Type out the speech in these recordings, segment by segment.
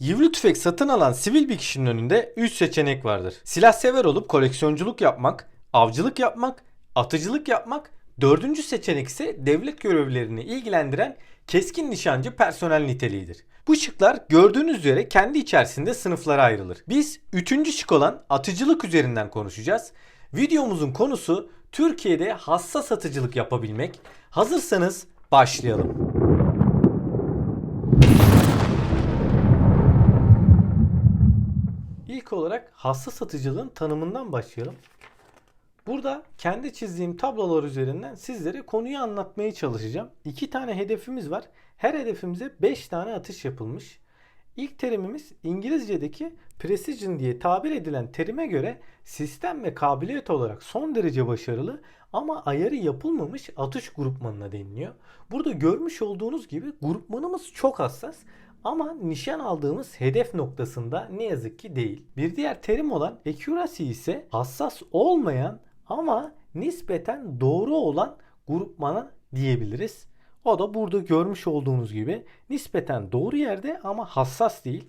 Yivli tüfek satın alan sivil bir kişinin önünde 3 seçenek vardır. Silah sever olup koleksiyonculuk yapmak, avcılık yapmak, atıcılık yapmak, dördüncü seçenek ise devlet görevlilerini ilgilendiren keskin nişancı personel niteliğidir. Bu şıklar gördüğünüz üzere kendi içerisinde sınıflara ayrılır. Biz üçüncü şık olan atıcılık üzerinden konuşacağız. Videomuzun konusu Türkiye'de hassas atıcılık yapabilmek. Hazırsanız başlayalım. İlk olarak hassas satıcılığın tanımından başlayalım. Burada kendi çizdiğim tablolar üzerinden sizlere konuyu anlatmaya çalışacağım. İki tane hedefimiz var. Her hedefimize 5 tane atış yapılmış. İlk terimimiz İngilizce'deki precision diye tabir edilen terime göre sistem ve kabiliyet olarak son derece başarılı ama ayarı yapılmamış atış grupmanına deniliyor. Burada görmüş olduğunuz gibi grupmanımız çok hassas ama nişan aldığımız hedef noktasında ne yazık ki değil. Bir diğer terim olan accuracy ise hassas olmayan ama nispeten doğru olan grupmana diyebiliriz. O da burada görmüş olduğunuz gibi nispeten doğru yerde ama hassas değil.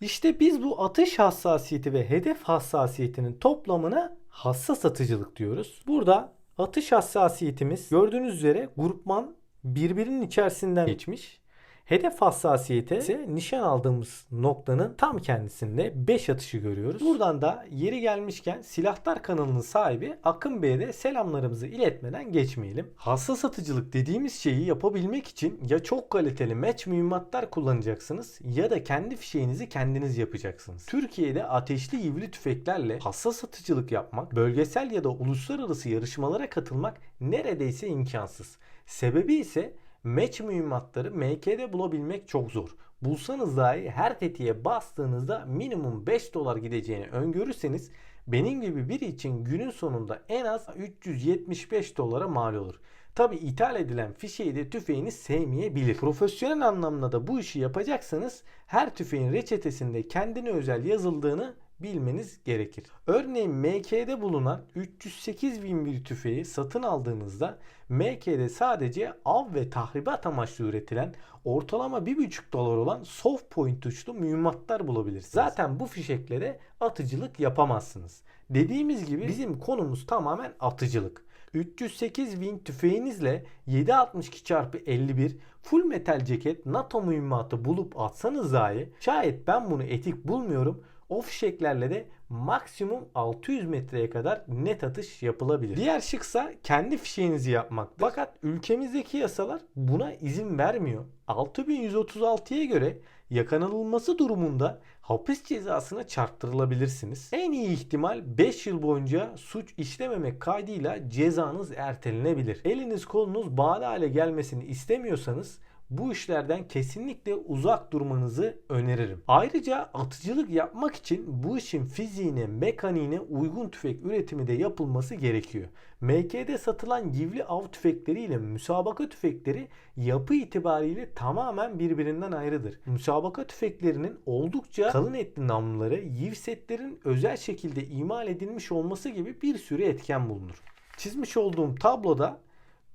İşte biz bu atış hassasiyeti ve hedef hassasiyetinin toplamına hassas atıcılık diyoruz. Burada atış hassasiyetimiz gördüğünüz üzere grupman birbirinin içerisinden geçmiş. Hedef hassasiyeti ise nişan aldığımız noktanın tam kendisinde 5 atışı görüyoruz. Buradan da yeri gelmişken Silahtar kanalının sahibi Akın Bey'e de selamlarımızı iletmeden geçmeyelim. Hassas atıcılık dediğimiz şeyi yapabilmek için ya çok kaliteli match mühimmatlar kullanacaksınız ya da kendi fişeğinizi kendiniz yapacaksınız. Türkiye'de ateşli ivli tüfeklerle hassas atıcılık yapmak, bölgesel ya da uluslararası yarışmalara katılmak neredeyse imkansız. Sebebi ise match mühimmatları MK'de bulabilmek çok zor. Bulsanız dahi her tetiğe bastığınızda minimum 5 dolar gideceğini öngörürseniz benim gibi biri için günün sonunda en az 375 dolara mal olur. Tabi ithal edilen fişeği de tüfeğiniz sevmeyebilir. Profesyonel anlamda da bu işi yapacaksanız her tüfeğin reçetesinde kendine özel yazıldığını bilmeniz gerekir. Örneğin MK'de bulunan 308 bin bir tüfeği satın aldığınızda MK'de sadece av ve tahribat amaçlı üretilen ortalama 1,5 dolar olan soft point tuşlu mühimmatlar bulabilirsiniz. Zaten bu fişeklere atıcılık yapamazsınız. Dediğimiz gibi bizim konumuz tamamen atıcılık. 308 win tüfeğinizle 7.62x51 full metal ceket NATO mühimmatı bulup atsanız dahi şayet ben bunu etik bulmuyorum o fişeklerle de maksimum 600 metreye kadar net atış yapılabilir. Diğer şıksa kendi fişeğinizi yapmaktır. Fakat ülkemizdeki yasalar buna izin vermiyor. 6136'ya göre yakalanılması durumunda hapis cezasına çarptırılabilirsiniz. En iyi ihtimal 5 yıl boyunca suç işlememek kaydıyla cezanız ertelenebilir. Eliniz kolunuz bağlı hale gelmesini istemiyorsanız bu işlerden kesinlikle uzak durmanızı öneririm. Ayrıca atıcılık yapmak için bu işin fiziğine, mekaniğine uygun tüfek üretimi de yapılması gerekiyor. MK'de satılan givli av tüfekleri ile müsabaka tüfekleri yapı itibariyle tamamen birbirinden ayrıdır. Müsabaka tüfeklerinin oldukça kalın etli namluları, yiv setlerin özel şekilde imal edilmiş olması gibi bir sürü etken bulunur. Çizmiş olduğum tabloda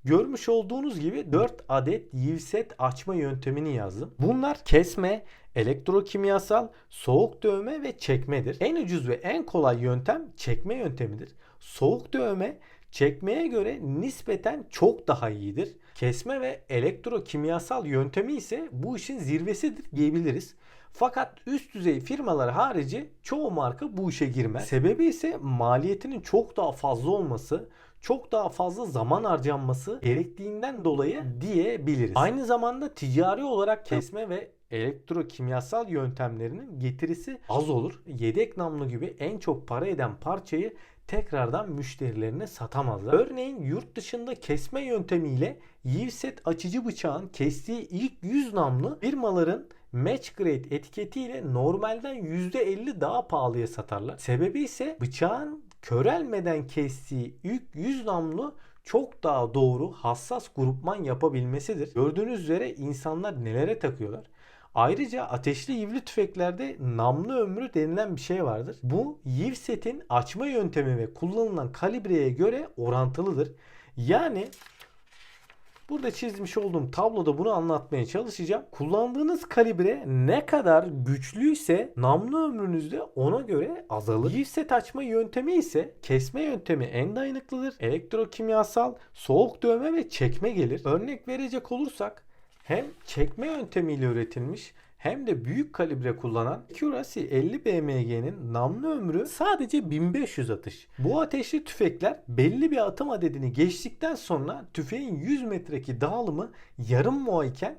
Görmüş olduğunuz gibi 4 adet yivset açma yöntemini yazdım. Bunlar kesme, elektrokimyasal, soğuk dövme ve çekmedir. En ucuz ve en kolay yöntem çekme yöntemidir. Soğuk dövme çekmeye göre nispeten çok daha iyidir. Kesme ve elektrokimyasal yöntemi ise bu işin zirvesidir diyebiliriz. Fakat üst düzey firmalar harici çoğu marka bu işe girmez. Sebebi ise maliyetinin çok daha fazla olması, çok daha fazla zaman harcanması gerektiğinden dolayı diyebiliriz. Aynı zamanda ticari olarak kesme ve elektrokimyasal yöntemlerinin getirisi az olur. Yedek namlu gibi en çok para eden parçayı tekrardan müşterilerine satamazlar. Örneğin yurt dışında kesme yöntemiyle Yivset açıcı bıçağın kestiği ilk 100 namlu firmaların Match Grade etiketiyle normalden %50 daha pahalıya satarlar. Sebebi ise bıçağın körelmeden kestiği ilk 100 namlu çok daha doğru hassas grupman yapabilmesidir. Gördüğünüz üzere insanlar nelere takıyorlar. Ayrıca ateşli yivli tüfeklerde namlu ömrü denilen bir şey vardır. Bu yiv setin açma yöntemi ve kullanılan kalibreye göre orantılıdır. Yani Burada çizmiş olduğum tabloda bunu anlatmaya çalışacağım. Kullandığınız kalibre ne kadar güçlüyse namlu ömrünüz de ona göre azalır. Gifset açma yöntemi ise kesme yöntemi en dayanıklıdır. Elektrokimyasal, soğuk dövme ve çekme gelir. Örnek verecek olursak hem çekme yöntemiyle üretilmiş hem de büyük kalibre kullanan Curasi 50 BMG'nin namlu ömrü sadece 1500 atış. Bu ateşli tüfekler belli bir atım adedini geçtikten sonra tüfeğin 100 metreki dağılımı yarım moa iken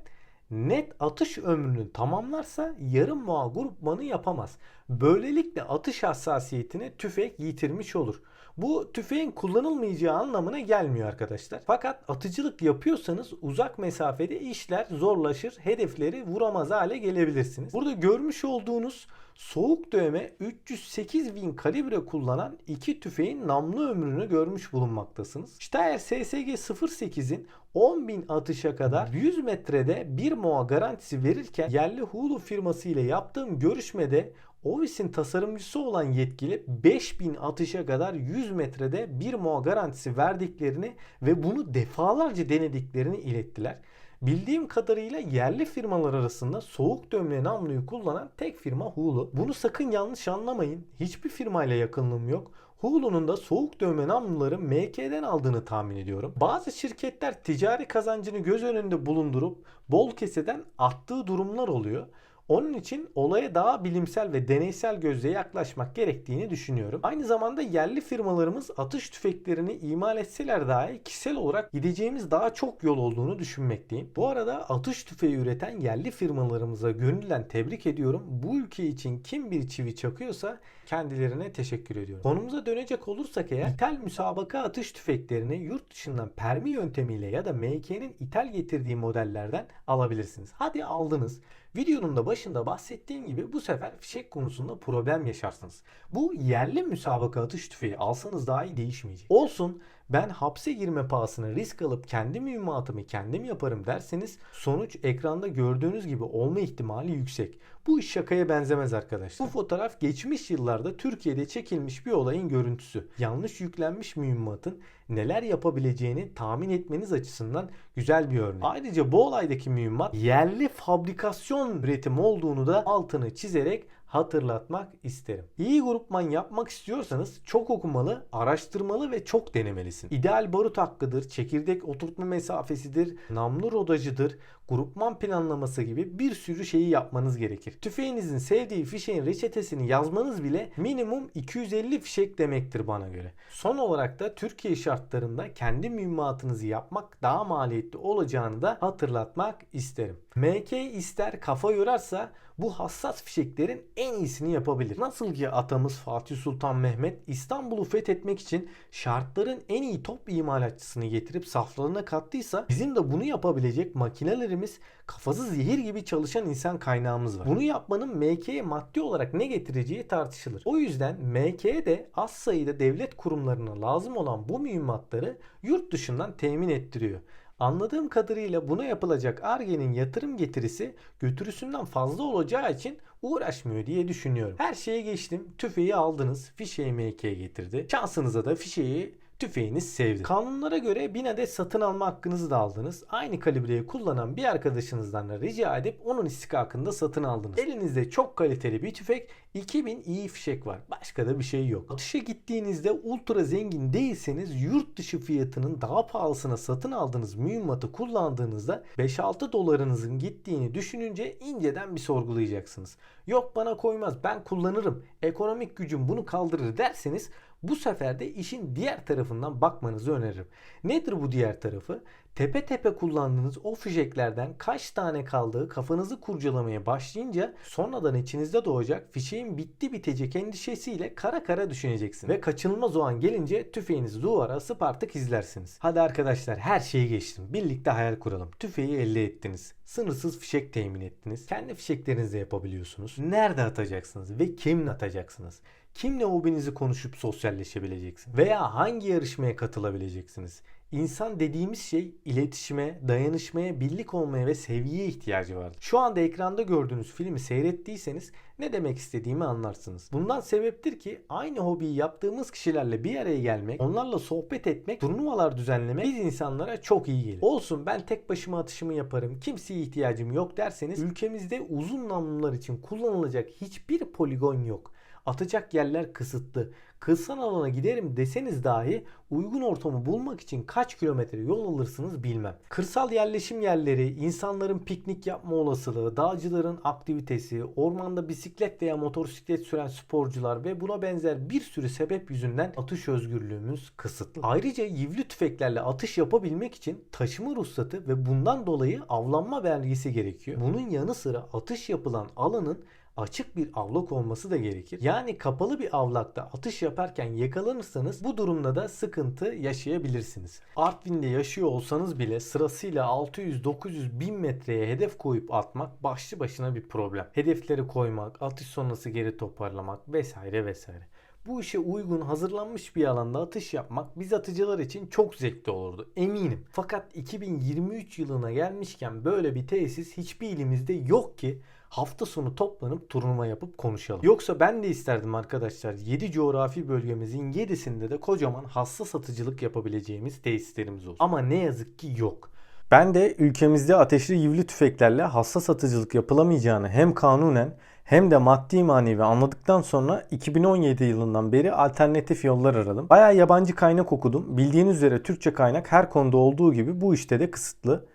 net atış ömrünü tamamlarsa yarım moa grupmanı yapamaz. Böylelikle atış hassasiyetini tüfek yitirmiş olur. Bu tüfeğin kullanılmayacağı anlamına gelmiyor arkadaşlar. Fakat atıcılık yapıyorsanız uzak mesafede işler zorlaşır. Hedefleri vuramaz hale gelebilirsiniz. Burada görmüş olduğunuz soğuk dövme 308 Win kalibre kullanan iki tüfeğin namlu ömrünü görmüş bulunmaktasınız. Steyr SSG 08'in 10.000 atışa kadar 100 metrede 1 MOA garantisi verirken yerli Hulu firması ile yaptığım görüşmede Ovis'in tasarımcısı olan yetkili 5000 atışa kadar 100 metrede 1 MOA garantisi verdiklerini ve bunu defalarca denediklerini ilettiler. Bildiğim kadarıyla yerli firmalar arasında soğuk dövme namluyu kullanan tek firma Hulu. Bunu sakın yanlış anlamayın. Hiçbir firmayla yakınlığım yok. Hulu'nun da soğuk dövme namluları MK'den aldığını tahmin ediyorum. Bazı şirketler ticari kazancını göz önünde bulundurup bol keseden attığı durumlar oluyor. Onun için olaya daha bilimsel ve deneysel gözle yaklaşmak gerektiğini düşünüyorum. Aynı zamanda yerli firmalarımız atış tüfeklerini imal etseler dahi kişisel olarak gideceğimiz daha çok yol olduğunu düşünmekteyim. Bu arada atış tüfeği üreten yerli firmalarımıza gönülden tebrik ediyorum. Bu ülke için kim bir çivi çakıyorsa kendilerine teşekkür ediyorum. Konumuza dönecek olursak eğer ithal müsabaka atış tüfeklerini yurt dışından permi yöntemiyle ya da MK'nin ithal getirdiği modellerden alabilirsiniz. Hadi aldınız. Videonun da başında bahsettiğim gibi bu sefer fişek konusunda problem yaşarsınız. Bu yerli müsabaka atış tüfeği alsanız dahi değişmeyecek. Olsun ben hapse girme pahasına risk alıp kendi mühimmatımı kendim yaparım derseniz sonuç ekranda gördüğünüz gibi olma ihtimali yüksek. Bu iş şakaya benzemez arkadaşlar. Bu fotoğraf geçmiş yıllarda Türkiye'de çekilmiş bir olayın görüntüsü. Yanlış yüklenmiş mühimmatın neler yapabileceğini tahmin etmeniz açısından güzel bir örnek. Ayrıca bu olaydaki mühimmat yerli fabrikasyon üretim olduğunu da altını çizerek hatırlatmak isterim. İyi grupman yapmak istiyorsanız çok okumalı, araştırmalı ve çok denemelisin. İdeal barut hakkıdır, çekirdek oturtma mesafesidir, namlu rodajıdır, grupman planlaması gibi bir sürü şeyi yapmanız gerekir. Tüfeğinizin sevdiği fişeğin reçetesini yazmanız bile minimum 250 fişek demektir bana göre. Son olarak da Türkiye şartlarında kendi mühimmatınızı yapmak daha maliyetli olacağını da hatırlatmak isterim. MK ister kafa yorarsa bu hassas fişeklerin en iyisini yapabilir. Nasıl ki atamız Fatih Sultan Mehmet İstanbul'u fethetmek için şartların en iyi top imalatçısını getirip saflarına kattıysa bizim de bunu yapabilecek makinelerimiz kafası zehir gibi çalışan insan kaynağımız var. Bunu yapmanın MK'ye maddi olarak ne getireceği tartışılır. O yüzden MK'ye de az sayıda devlet kurumlarına lazım olan bu mühimmatları yurt dışından temin ettiriyor. Anladığım kadarıyla buna yapılacak Arge'nin yatırım getirisi götürüsünden fazla olacağı için uğraşmıyor diye düşünüyorum. Her şeye geçtim. Tüfeği aldınız. Fişeği MK'ye getirdi. Şansınıza da fişeği tüfeğiniz sevdi. Kanunlara göre 1000 adet satın alma hakkınızı da aldınız. Aynı kalibreyi kullanan bir arkadaşınızdan da rica edip onun istikakında satın aldınız. Elinizde çok kaliteli bir tüfek 2000 iyi fişek var. Başka da bir şey yok. Atışa gittiğinizde ultra zengin değilseniz yurt dışı fiyatının daha pahalısına satın aldığınız mühimmatı kullandığınızda 5-6 dolarınızın gittiğini düşününce inceden bir sorgulayacaksınız. Yok bana koymaz ben kullanırım ekonomik gücüm bunu kaldırır derseniz bu sefer de işin diğer tarafından bakmanızı öneririm. Nedir bu diğer tarafı? Tepe tepe kullandığınız o fişeklerden kaç tane kaldığı kafanızı kurcalamaya başlayınca sonradan içinizde doğacak fişeğin bitti bitecek endişesiyle kara kara düşüneceksiniz. Ve kaçınılmaz o an gelince tüfeğinizi duvara asıp artık izlersiniz. Hadi arkadaşlar her şeyi geçtim. Birlikte hayal kuralım. Tüfeği elde ettiniz. Sınırsız fişek temin ettiniz. Kendi fişeklerinizle yapabiliyorsunuz. Nerede atacaksınız ve kimle atacaksınız? Kimle hobinizi konuşup sosyalleşebileceksiniz? Veya hangi yarışmaya katılabileceksiniz? İnsan dediğimiz şey iletişime, dayanışmaya, birlik olmaya ve sevgiye ihtiyacı vardır. Şu anda ekranda gördüğünüz filmi seyrettiyseniz ne demek istediğimi anlarsınız. Bundan sebeptir ki aynı hobiyi yaptığımız kişilerle bir araya gelmek, onlarla sohbet etmek, turnuvalar düzenlemek biz insanlara çok iyi gelir. Olsun ben tek başıma atışımı yaparım, kimseye ihtiyacım yok derseniz ülkemizde uzun namlular için kullanılacak hiçbir poligon yok. Atacak yerler kısıtlı. Kırsal alana giderim deseniz dahi uygun ortamı bulmak için kaç kilometre yol alırsınız bilmem. Kırsal yerleşim yerleri, insanların piknik yapma olasılığı, dağcıların aktivitesi, ormanda bisiklet veya motosiklet süren sporcular ve buna benzer bir sürü sebep yüzünden atış özgürlüğümüz kısıtlı. Ayrıca yivli tüfeklerle atış yapabilmek için taşıma ruhsatı ve bundan dolayı avlanma vergisi gerekiyor. Bunun yanı sıra atış yapılan alanın açık bir avlak olması da gerekir. Yani kapalı bir avlakta atış yaparken yakalanırsanız bu durumda da sıkıntı yaşayabilirsiniz. Artvin'de yaşıyor olsanız bile sırasıyla 600, 900, 1000 metreye hedef koyup atmak başlı başına bir problem. Hedefleri koymak, atış sonrası geri toparlamak vesaire vesaire. Bu işe uygun hazırlanmış bir alanda atış yapmak biz atıcılar için çok zevkli olurdu eminim. Fakat 2023 yılına gelmişken böyle bir tesis hiçbir ilimizde yok ki hafta sonu toplanıp turnuva yapıp konuşalım. Yoksa ben de isterdim arkadaşlar 7 coğrafi bölgemizin 7'sinde de kocaman hassas atıcılık yapabileceğimiz tesislerimiz olsun. Ama ne yazık ki yok. Ben de ülkemizde ateşli yivli tüfeklerle hassas atıcılık yapılamayacağını hem kanunen hem de maddi manevi anladıktan sonra 2017 yılından beri alternatif yollar aradım. Bayağı yabancı kaynak okudum. Bildiğiniz üzere Türkçe kaynak her konuda olduğu gibi bu işte de kısıtlı.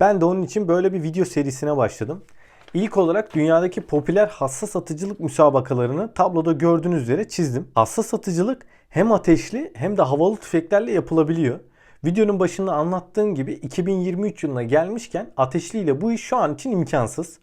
Ben de onun için böyle bir video serisine başladım. İlk olarak dünyadaki popüler hassas atıcılık müsabakalarını tabloda gördüğünüz üzere çizdim. Hassas atıcılık hem ateşli hem de havalı tüfeklerle yapılabiliyor. Videonun başında anlattığım gibi 2023 yılına gelmişken ateşliyle bu iş şu an için imkansız.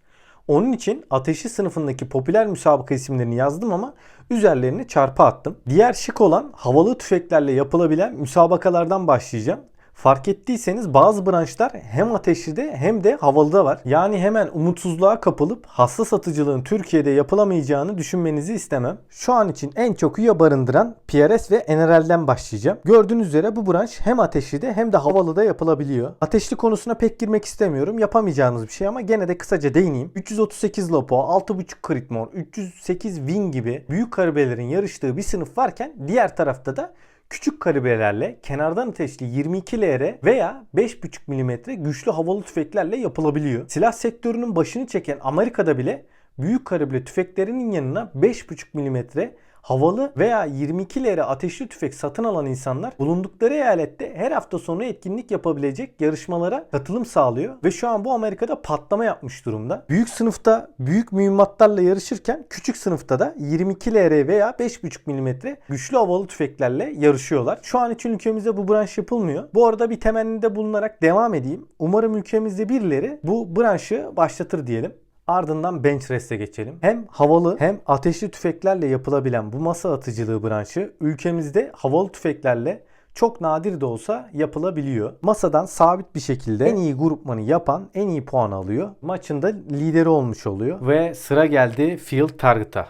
Onun için ateşli sınıfındaki popüler müsabaka isimlerini yazdım ama üzerlerini çarpı attım. Diğer şık olan havalı tüfeklerle yapılabilen müsabakalardan başlayacağım. Fark ettiyseniz bazı branşlar hem ateşlide hem de havalıda var. Yani hemen umutsuzluğa kapılıp hassas atıcılığın Türkiye'de yapılamayacağını düşünmenizi istemem. Şu an için en çok üye barındıran PRS ve NRL'den başlayacağım. Gördüğünüz üzere bu branş hem ateşlide hem de havalıda yapılabiliyor. Ateşli konusuna pek girmek istemiyorum. Yapamayacağınız bir şey ama gene de kısaca değineyim. 338 Lopo, 6.5 Critmore, 308 Win gibi büyük karabelerin yarıştığı bir sınıf varken diğer tarafta da küçük kaliberelerle kenardan ateşli 22 LR veya 5.5 mm güçlü havalı tüfeklerle yapılabiliyor. Silah sektörünün başını çeken Amerika'da bile büyük kalibre tüfeklerinin yanına 5.5 mm havalı veya 22 lira ateşli tüfek satın alan insanlar bulundukları eyalette her hafta sonu etkinlik yapabilecek yarışmalara katılım sağlıyor ve şu an bu Amerika'da patlama yapmış durumda. Büyük sınıfta büyük mühimmatlarla yarışırken küçük sınıfta da 22 LR veya 5.5 mm güçlü havalı tüfeklerle yarışıyorlar. Şu an için ülkemizde bu branş yapılmıyor. Bu arada bir temennide bulunarak devam edeyim. Umarım ülkemizde birileri bu branşı başlatır diyelim. Ardından bench rest'e geçelim. Hem havalı hem ateşli tüfeklerle yapılabilen bu masa atıcılığı branşı ülkemizde havalı tüfeklerle çok nadir de olsa yapılabiliyor. Masadan sabit bir şekilde en iyi grupmanı yapan en iyi puan alıyor. Maçın da lideri olmuş oluyor. Ve sıra geldi Field Target'a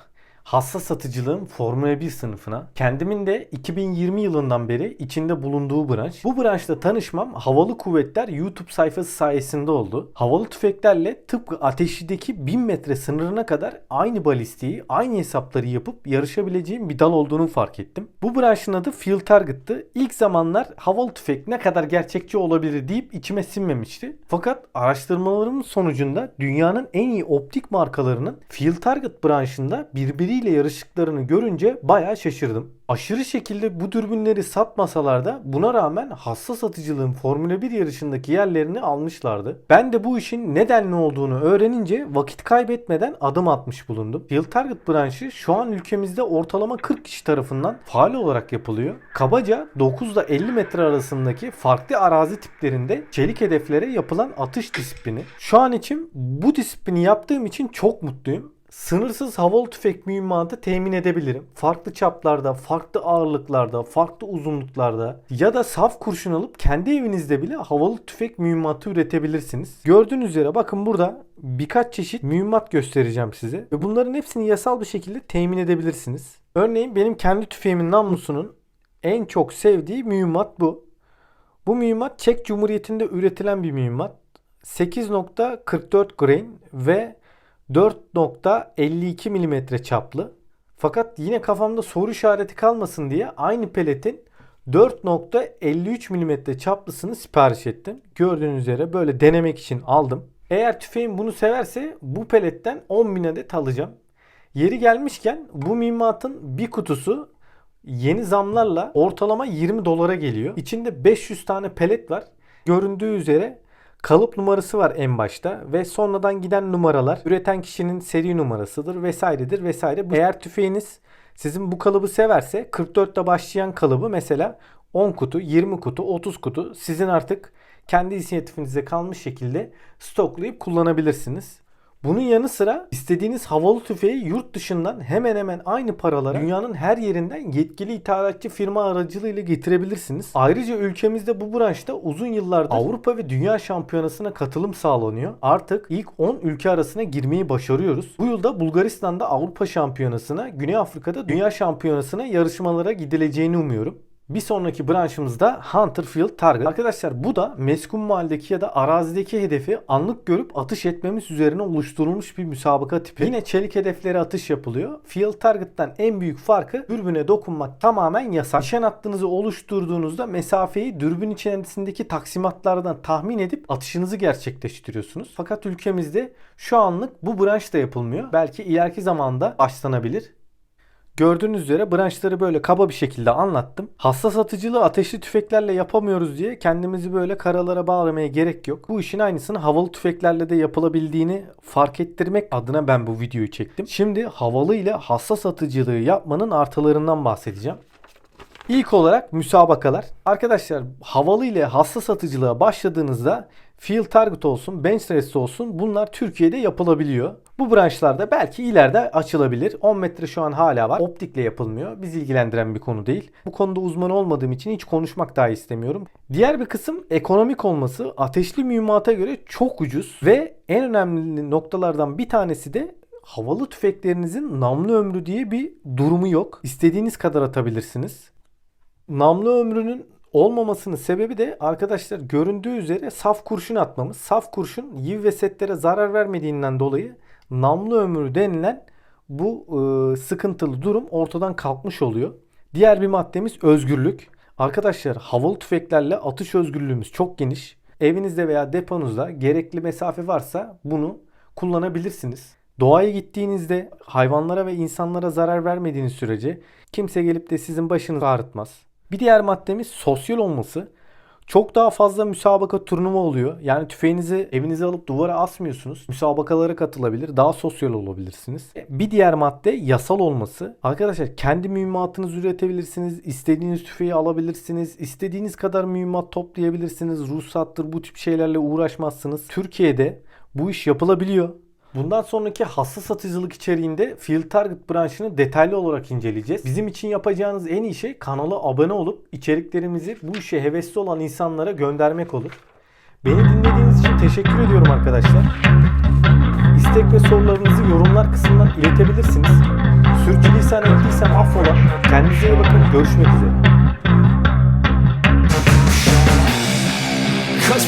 hassas satıcılığın Formula 1 sınıfına. Kendimin de 2020 yılından beri içinde bulunduğu branş. Bu branşta tanışmam Havalı Kuvvetler YouTube sayfası sayesinde oldu. Havalı tüfeklerle tıpkı ateşideki 1000 metre sınırına kadar aynı balistiği, aynı hesapları yapıp yarışabileceğim bir dal olduğunu fark ettim. Bu branşın adı Field Target'tı. İlk zamanlar havalı tüfek ne kadar gerçekçi olabilir deyip içime sinmemişti. Fakat araştırmalarımın sonucunda dünyanın en iyi optik markalarının Field Target branşında birbiri birbiriyle yarıştıklarını görünce bayağı şaşırdım. Aşırı şekilde bu dürbünleri satmasalar da buna rağmen hassas atıcılığın Formula 1 yarışındaki yerlerini almışlardı. Ben de bu işin neden ne olduğunu öğrenince vakit kaybetmeden adım atmış bulundum. Field Target branşı şu an ülkemizde ortalama 40 kişi tarafından faal olarak yapılıyor. Kabaca 9 ile 50 metre arasındaki farklı arazi tiplerinde çelik hedeflere yapılan atış disiplini. Şu an için bu disiplini yaptığım için çok mutluyum sınırsız havalı tüfek mühimmatı temin edebilirim. Farklı çaplarda, farklı ağırlıklarda, farklı uzunluklarda ya da saf kurşun alıp kendi evinizde bile havalı tüfek mühimmatı üretebilirsiniz. Gördüğünüz üzere bakın burada birkaç çeşit mühimmat göstereceğim size ve bunların hepsini yasal bir şekilde temin edebilirsiniz. Örneğin benim kendi tüfeğimin namlusunun en çok sevdiği mühimmat bu. Bu mühimmat Çek Cumhuriyeti'nde üretilen bir mühimmat. 8.44 grain ve 4.52 mm çaplı. Fakat yine kafamda soru işareti kalmasın diye aynı peletin 4.53 mm çaplısını sipariş ettim. Gördüğünüz üzere böyle denemek için aldım. Eğer tüfeğim bunu severse bu peletten 10.000 adet alacağım. Yeri gelmişken bu mühimmatın bir kutusu yeni zamlarla ortalama 20 dolara geliyor. İçinde 500 tane pelet var. Göründüğü üzere kalıp numarası var en başta ve sonradan giden numaralar üreten kişinin seri numarasıdır vesairedir vesaire. Eğer tüfeğiniz sizin bu kalıbı severse 44'te başlayan kalıbı mesela 10 kutu, 20 kutu, 30 kutu sizin artık kendi inisiyatifinize kalmış şekilde stoklayıp kullanabilirsiniz. Bunun yanı sıra istediğiniz havalı tüfeği yurt dışından hemen hemen aynı paralara dünyanın her yerinden yetkili ithalatçı firma aracılığıyla getirebilirsiniz. Ayrıca ülkemizde bu branşta uzun yıllardır Avrupa ve Dünya Şampiyonası'na katılım sağlanıyor. Artık ilk 10 ülke arasına girmeyi başarıyoruz. Bu yılda Bulgaristan'da Avrupa Şampiyonası'na, Güney Afrika'da Dünya Şampiyonası'na yarışmalara gidileceğini umuyorum. Bir sonraki branşımızda Hunter Field Target. Arkadaşlar bu da meskun mahalledeki ya da arazideki hedefi anlık görüp atış etmemiz üzerine oluşturulmuş bir müsabaka tipi. Yine çelik hedeflere atış yapılıyor. Field Target'tan en büyük farkı dürbüne dokunmak tamamen yasak. Nişan hattınızı oluşturduğunuzda mesafeyi dürbün içerisindeki taksimatlardan tahmin edip atışınızı gerçekleştiriyorsunuz. Fakat ülkemizde şu anlık bu branş da yapılmıyor. Belki ileriki zamanda başlanabilir. Gördüğünüz üzere branşları böyle kaba bir şekilde anlattım. Hassas atıcılığı ateşli tüfeklerle yapamıyoruz diye kendimizi böyle karalara bağlamaya gerek yok. Bu işin aynısını havalı tüfeklerle de yapılabildiğini fark ettirmek adına ben bu videoyu çektim. Şimdi havalı ile hassas atıcılığı yapmanın artılarından bahsedeceğim. İlk olarak müsabakalar. Arkadaşlar havalı ile hassas atıcılığa başladığınızda Field Target olsun, Bench Rest olsun bunlar Türkiye'de yapılabiliyor. Bu branşlarda belki ileride açılabilir. 10 metre şu an hala var. Optikle yapılmıyor. Bizi ilgilendiren bir konu değil. Bu konuda uzman olmadığım için hiç konuşmak daha istemiyorum. Diğer bir kısım ekonomik olması. Ateşli mühimmata göre çok ucuz ve en önemli noktalardan bir tanesi de havalı tüfeklerinizin namlu ömrü diye bir durumu yok. İstediğiniz kadar atabilirsiniz. Namlu ömrünün olmamasının sebebi de arkadaşlar göründüğü üzere saf kurşun atmamız. Saf kurşun yiv ve setlere zarar vermediğinden dolayı namlu ömrü denilen bu e, sıkıntılı durum ortadan kalkmış oluyor. Diğer bir maddemiz özgürlük. Arkadaşlar havalı tüfeklerle atış özgürlüğümüz çok geniş. Evinizde veya deponuzda gerekli mesafe varsa bunu kullanabilirsiniz. Doğaya gittiğinizde hayvanlara ve insanlara zarar vermediğiniz sürece kimse gelip de sizin başınızı ağrıtmaz. Bir diğer maddemiz sosyal olması. Çok daha fazla müsabaka turnuva oluyor. Yani tüfeğinizi evinize alıp duvara asmıyorsunuz. Müsabakalara katılabilir, daha sosyal olabilirsiniz. Bir diğer madde yasal olması. Arkadaşlar kendi mühimmatınızı üretebilirsiniz. istediğiniz tüfeği alabilirsiniz. istediğiniz kadar mühimmat toplayabilirsiniz. Ruhsattır bu tip şeylerle uğraşmazsınız. Türkiye'de bu iş yapılabiliyor. Bundan sonraki hassas atıcılık içeriğinde Field Target branşını detaylı olarak inceleyeceğiz. Bizim için yapacağınız en iyi şey kanala abone olup içeriklerimizi bu işe hevesli olan insanlara göndermek olur. Beni dinlediğiniz için teşekkür ediyorum arkadaşlar. İstek ve sorularınızı yorumlar kısmından iletebilirsiniz. Sürçülisan ettiysem affola. Kendinize iyi bakın. Görüşmek üzere. Cause